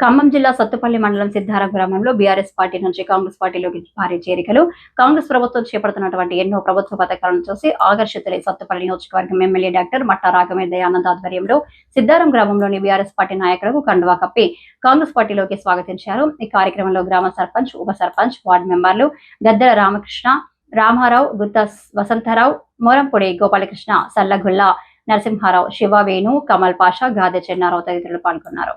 ఖమ్మం జిల్లా సత్తుపల్లి మండలం సిద్ధారం గ్రామంలో బీఆర్ఎస్ పార్టీ నుంచి కాంగ్రెస్ పార్టీలోకి భారీ చేరికలు. కాంగ్రెస్ ప్రభుత్వం చేపడుతున్నటువంటి ఎన్నో ప్రభుత్వ పథకాలను చూసి ఆకర్షితులై సత్తుపల్లి నియోజకవర్గం ఎమ్మెల్యే డాక్టర్ మట్టా రాఘమే దయానంద్ ఆధ్వర్యంలో సిద్ధారం గ్రామంలోని బీఆర్ఎస్ పార్టీ నాయకులకు కండువా కప్పి కాంగ్రెస్ పార్టీలోకి స్వాగతించారు. ఈ కార్యక్రమంలో గ్రామ సర్పంచ్ ఉప సర్పంచ్ వార్డు మెంబర్లు గద్దెల రామకృష్ణ రామారావు గుత్త వసంతరావు మోరంపొడి గోపాలకృష్ణ సల్లగుల్లా నరసింహారావు శివవేణు కమల్ పాషా గాదె చెన్నారావు తదితరులు పాల్గొన్నారు.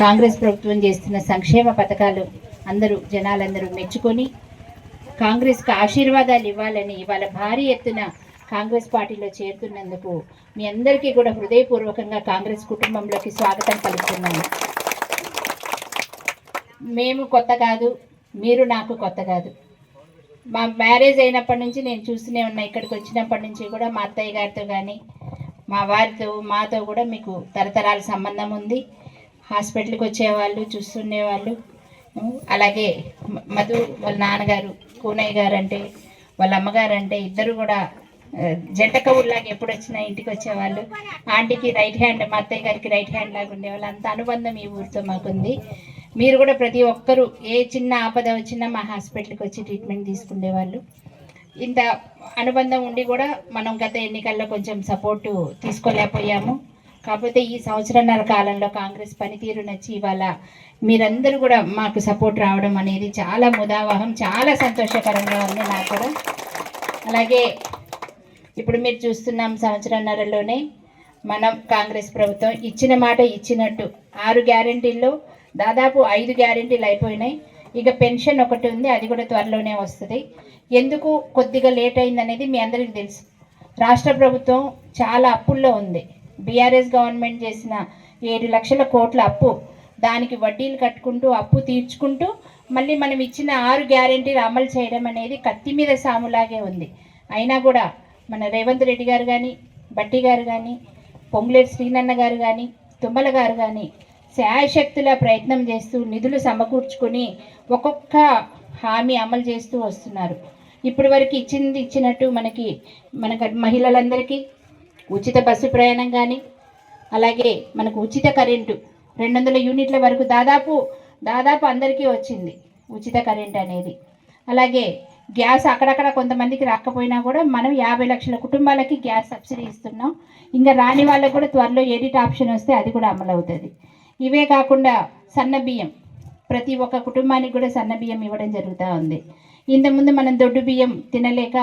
కాంగ్రెస్ ప్రభుత్వం చేస్తున్న సంక్షేమ పథకాలు అందరూ జనాలందరూ మెచ్చుకొని కాంగ్రెస్కి ఆశీర్వాదాలు ఇవ్వాలని ఇవాళ భారీ ఎత్తున కాంగ్రెస్ పార్టీలో చేరుతున్నందుకు మీ అందరికీ కూడా హృదయపూర్వకంగా కాంగ్రెస్ కుటుంబంలోకి స్వాగతం పలుకుతున్నాను. మేము కొత్త కాదు మీరు నాకు కొత్త కాదు. మా మ్యారేజ్ అయినప్పటి నుంచి నేను చూస్తూనే ఉన్నా ఇక్కడికి వచ్చినప్పటి నుంచి కూడా మా అత్తయ్య గారితో కానీ మా వారితో మాతో కూడా మీకు తరతరాల సంబంధం ఉంది. హాస్పిటల్కి వచ్చేవాళ్ళు చూస్తుండేవాళ్ళు. వాళ్ళు అలాగే మధు వాళ్ళ నాన్నగారు కూనయ్య గారు అంటే వాళ్ళ అమ్మగారు అంటే ఇద్దరు కూడా జంట కవుల్లాగా ఎప్పుడు వచ్చినా ఇంటికి వచ్చేవాళ్ళు. ఆంటీకి రైట్ హ్యాండ్ మా అత్తయ్య గారికి రైట్ హ్యాండ్ లాగా ఉండేవాళ్ళు. అంత అనుబంధం ఈ ఊరితో మాకుంది. మీరు కూడా ప్రతి ఒక్కరూ ఏ చిన్న ఆపద వచ్చినా మా హాస్పిటల్కి వచ్చి ట్రీట్మెంట్ తీసుకునేవాళ్ళు ఇంత అనుబంధం ఉండి కూడా మనం గత ఎన్నికల్లో కొంచెం సపోర్టు తీసుకోలేకపోయాము. కాకపోతే ఈ సంవత్సరాల కాలంలో కాంగ్రెస్ పనితీరు నచ్చి ఇవాళ మీరందరూ కూడా మాకు సపోర్ట్ రావడం అనేది చాలా ముదావహం చాలా సంతోషకరంగా ఉంది నాకు కూడా. అలాగే ఇప్పుడు మీరు చూస్తున్నాం సంవత్సరంన్నరలోనే మనం కాంగ్రెస్ ప్రభుత్వం ఇచ్చిన మాట ఇచ్చినట్టు ఆరు గ్యారెంటీల్లో దాదాపు ఐదు గ్యారెంటీలు అయిపోయినాయి. ఇక పెన్షన్ ఒకటి ఉంది అది కూడా త్వరలోనే వస్తుంది. ఎందుకు కొద్దిగా లేట్ అయిందనేది మీ అందరికీ తెలుసు. రాష్ట్ర ప్రభుత్వం చాలా అప్పుల్లో ఉంది. బీఆర్ఎస్ గవర్నమెంట్ చేసిన ఏడు లక్షల కోట్ల అప్పు దానికి వడ్డీలు కట్టుకుంటూ అప్పు తీర్చుకుంటూ మళ్ళీ మనం ఇచ్చిన ఆరు గ్యారెంటీలు అమలు చేయడం అనేది కత్తి మీద సాములాగే ఉంది. అయినా కూడా మన రేవంత్ రెడ్డి గారు కానీ బట్టి గారు కానీ పొంగులేటి శ్రీనన్న గారు కానీ తుమ్మల గారు కానీ శాయశక్తుల ప్రయత్నం చేస్తూ నిధులు సమకూర్చుకొని ఒక్కొక్క హామీ అమలు చేస్తూ వస్తున్నారు. ఇప్పటి వరకు ఇచ్చింది ఇచ్చినట్టు మనకి మనకు మహిళలందరికీ ఉచిత బస్సు ప్రయాణం కానీ అలాగే మనకు ఉచిత కరెంటు రెండు వందల యూనిట్ల వరకు దాదాపు దాదాపు అందరికీ వచ్చింది ఉచిత కరెంట్ అనేది. అలాగే గ్యాస్ అక్కడక్కడ కొంతమందికి రాకపోయినా కూడా మనం యాభై లక్షల కుటుంబాలకి గ్యాస్ సబ్సిడీ ఇస్తున్నాం. ఇంకా రాని వాళ్ళకు కూడా త్వరలో ఎడిట్ ఆప్షన్ వస్తే అది కూడా అమలు అవుతుంది. ఇవే కాకుండా సన్న బియ్యం ప్రతి ఒక్క కుటుంబానికి కూడా సన్న బియ్యం ఇవ్వడం జరుగుతూ ఉంది. ఇంతకుముందు మనం దొడ్డు బియ్యం తినలేక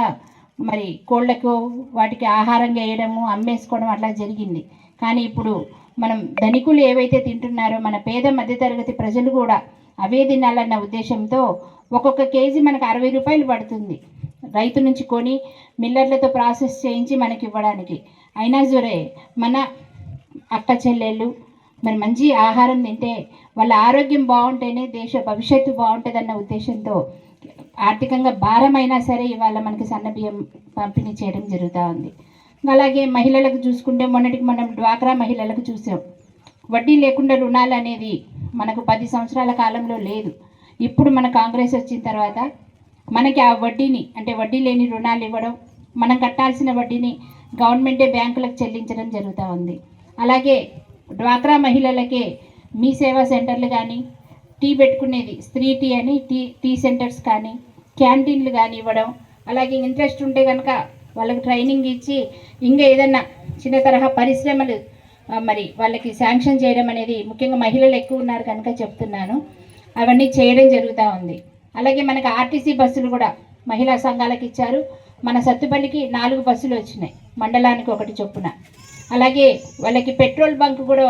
మరి కోళ్ళకు వాటికి ఆహారం వేయడము అమ్మేసుకోవడం అట్లా జరిగింది. కానీ ఇప్పుడు మనం ధనికులు ఏవైతే తింటున్నారో మన పేద మధ్యతరగతి ప్రజలు కూడా అవే తినాలన్న ఉద్దేశంతో ఒక్కొక్క కేజీ మనకు అరవై రూపాయలు పడుతుంది. రైతు నుంచి కొని మిల్లర్లతో ప్రాసెస్ చేయించి మనకి ఇవ్వడానికి. అయినా సరే మన అక్క చెల్లెళ్ళు మరి మంచి ఆహారం తింటే వాళ్ళ ఆరోగ్యం బాగుంటేనే దేశ భవిష్యత్తు బాగుంటుందన్న ఉద్దేశంతో ఆర్థికంగా భారమైనా సరే ఇవాళ మనకి సన్న బియ్యం పంపిణీ చేయడం జరుగుతూ ఉంది. అలాగే మహిళలకు చూసుకుంటే మొన్నటికి మనం డ్వాక్రా మహిళలకు చూసాం. వడ్డీ లేకుండా రుణాలు అనేది మనకు పది సంవత్సరాల కాలంలో లేదు. ఇప్పుడు మన కాంగ్రెస్ వచ్చిన తర్వాత మనకి ఆ వడ్డీని అంటే వడ్డీ లేని రుణాలు ఇవ్వడం మనం కట్టాల్సిన వడ్డీని గవర్నమెంటే బ్యాంకులకు చెల్లించడం జరుగుతూ ఉంది. అలాగే డ్వాక్రా మహిళలకే మీ సేవా సెంటర్లు కానీ టీ పెట్టుకునేది. స్త్రీ టీ అని టీ టీ సెంటర్స్ కానీ క్యాంటీన్లు కానీ ఇవ్వడం. అలాగే ఇంట్రెస్ట్ ఉంటే కనుక వాళ్ళకి ట్రైనింగ్ ఇచ్చి ఇంకా ఏదన్నా చిన్న తరహా పరిశ్రమలు మరి వాళ్ళకి శాంక్షన్ చేయడం అనేది ముఖ్యంగా మహిళలు ఎక్కువ ఉన్నారు కనుక చెప్తున్నాను. అవన్నీ చేయడం జరుగుతూ ఉంది. అలాగే మనకి ఆర్టీసీ బస్సులు కూడా మహిళా సంఘాలకు ఇచ్చారు. మన సత్తుపల్లికి నాలుగు బస్సులు వచ్చినాయి. మండలానికి ఒకటి చొప్పున. అలాగే వాళ్ళకి పెట్రోల్ బంక్ కూడా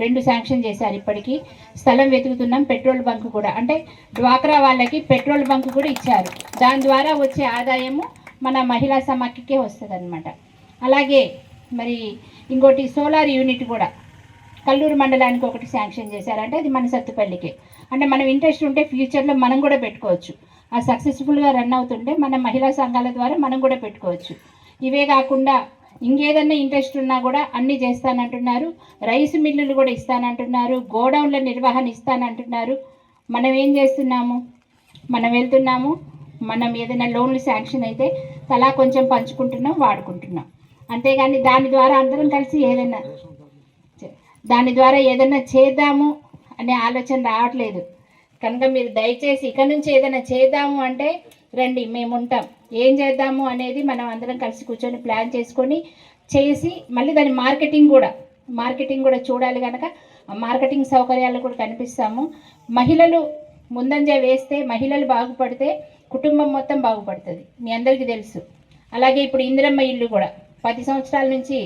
రెండు శాంక్షన్ చేశారు ఇప్పటికీ. స్థలం వెతుకుతున్నాం పెట్రోల్ బంక్ కూడా. అంటే డ్వాక్రా వాళ్ళకి పెట్రోల్ బంక్ కూడా ఇచ్చారు. దాని ద్వారా వచ్చే ఆదాయము మన మహిళా సమాఖ్యకే వస్తుంది అలాగే మరి ఇంకోటి సోలార్ యూనిట్ కూడా. కల్లూరు మండలానికి ఒకటి శాంక్షన్ చేశారు. అంటే అది మన సత్తుపల్లికే. అంటే మనం ఇంట్రెస్ట్ ఉంటే ఫ్యూచర్లో మనం కూడా పెట్టుకోవచ్చు. ఆ సక్సెస్ఫుల్గా రన్ అవుతుంటే మన మహిళా సంఘాల ద్వారా మనం కూడా పెట్టుకోవచ్చు. ఇవే కాకుండా ఇంకేదన్నా ఇంట్రెస్ట్ ఉన్నా కూడా అన్నీ చేస్తానంటున్నారు. రైస్ మిల్లులు కూడా ఇస్తానంటున్నారు. గోడౌన్ల నిర్వహణ ఇస్తానంటున్నారు. మనం ఏం చేస్తున్నాము? మనం వెళ్తున్నాము. మనం ఏదైనా లోన్లు శాంక్షన్ అయితే తలా కొంచెం పంచుకుంటున్నాం వాడుకుంటున్నాం. అంతేగాని దాని ద్వారా అందరం కలిసి ఏదైనా దాని ద్వారా ఏదైనా చేద్దాము అనే ఆలోచన రావట్లేదు. కనుక మీరు దయచేసి ఇక నుంచి ఏదైనా చేద్దాము అంటే రండి మేము ఉంటాం ఏం చేద్దాము అనేది మనం అందరం కలిసి కూర్చొని ప్లాన్ చేసుకొని చేసి మళ్ళీ దాని మార్కెటింగ్ కూడా మార్కెటింగ్ కూడా చూడాలి కనుక మార్కెటింగ్ సౌకర్యాలు కూడా కనిపిస్తాము. మహిళలు ముందంజ వేస్తే మహిళలు బాగుపడితే కుటుంబం మొత్తం బాగుపడుతుంది. మీ అందరికీ తెలుసు. అలాగే ఇప్పుడు ఇందిరమ్మ ఇల్లు కూడా పది సంవత్సరాల నుంచి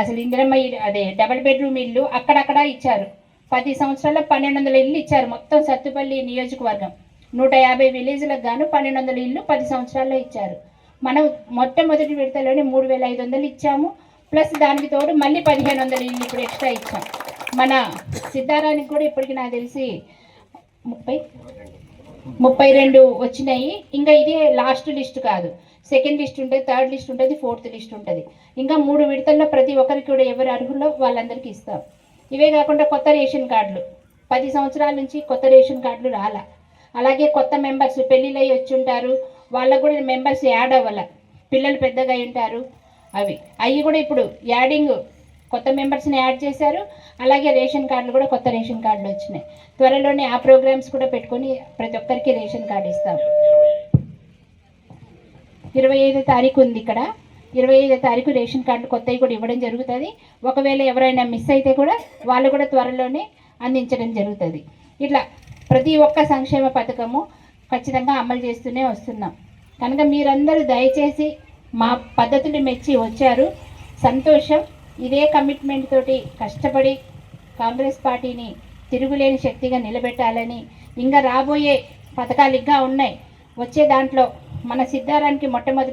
అసలు ఇందిరమ్మ ఇల్లు అదే డబల్ బెడ్రూమ్ ఇల్లు అక్కడక్కడ ఇచ్చారు. పది సంవత్సరాల్లో పన్నెండు వందల ఇల్లు ఇచ్చారు మొత్తం సత్తుపల్లి నియోజకవర్గం. నూట యాభై విలేజ్లకు గాను పన్నెండు వందల ఇల్లు పది సంవత్సరాల్లో ఇచ్చారు. మనం మొట్టమొదటి విడతలోనే మూడు వేల ఐదు వందలు ఇచ్చాము. ప్లస్ దానికి తోడు మళ్ళీ పదిహేను వందల ఇల్లు ఇప్పుడు ఎక్స్ట్రా ఇచ్చాం. మన సిద్ధారానికి కూడా ఇప్పటికి నాకు తెలిసి ముప్పై ముప్పై రెండు వచ్చినాయి. ఇంకా ఇది లాస్ట్ లిస్ట్ కాదు. సెకండ్ లిస్ట్ ఉంటుంది థర్డ్ లిస్ట్ ఉంటుంది ఫోర్త్ లిస్ట్ ఉంటుంది. ఇంకా మూడు విడతల్లో ప్రతి ఒక్కరికి కూడా ఎవరు అర్హుల్లో వాళ్ళందరికీ ఇస్తాం. ఇవే కాకుండా కొత్త రేషన్ కార్డులు. పది సంవత్సరాల నుంచి కొత్త రేషన్ కార్డులు రాలా. అలాగే కొత్త మెంబర్స్ పెళ్ళిళ్ళు వచ్చి ఉంటారు వాళ్ళకు కూడా మెంబర్స్ యాడ్ అవ్వాల. పిల్లలు పెద్దగా ఉంటారు. అవి. అవి కూడా ఇప్పుడు యాడింగ్ కొత్త మెంబర్స్ని యాడ్ చేశారు. అలాగే రేషన్ కార్డులు కూడా కొత్త రేషన్ కార్డులు వచ్చినాయి. త్వరలోనే ఆ ప్రోగ్రామ్స్ కూడా పెట్టుకొని ప్రతి ఒక్కరికి రేషన్ కార్డు ఇస్తాం. ఇరవై ఐదో తారీఖు ఉంది ఇక్కడ. ఇరవై ఐదో తారీఖు రేషన్ కార్డు కొత్తవి కూడా ఇవ్వడం జరుగుతుంది. ఒకవేళ ఎవరైనా మిస్ అయితే కూడా వాళ్ళు కూడా త్వరలోనే అందించడం జరుగుతుంది. ఇట్లా ప్రతి ఒక్క సంక్షేమ పథకము ఖచ్చితంగా అమలు చేస్తూనే వస్తున్నాం. కనుక మీరందరూ దయచేసి మా పద్ధతులు మెచ్చి వచ్చారు. సంతోషం. ఇదే కమిట్మెంట్ తోటి కష్టపడి కాంగ్రెస్ పార్టీని తిరుగులేని శక్తిగా నిలబెట్టాలని ఇంకా రాబోయే పథకాలు ఇంకా ఉన్నాయి. వచ్చే దాంట్లో మన సిద్ధారానికి మొట్టమొదటి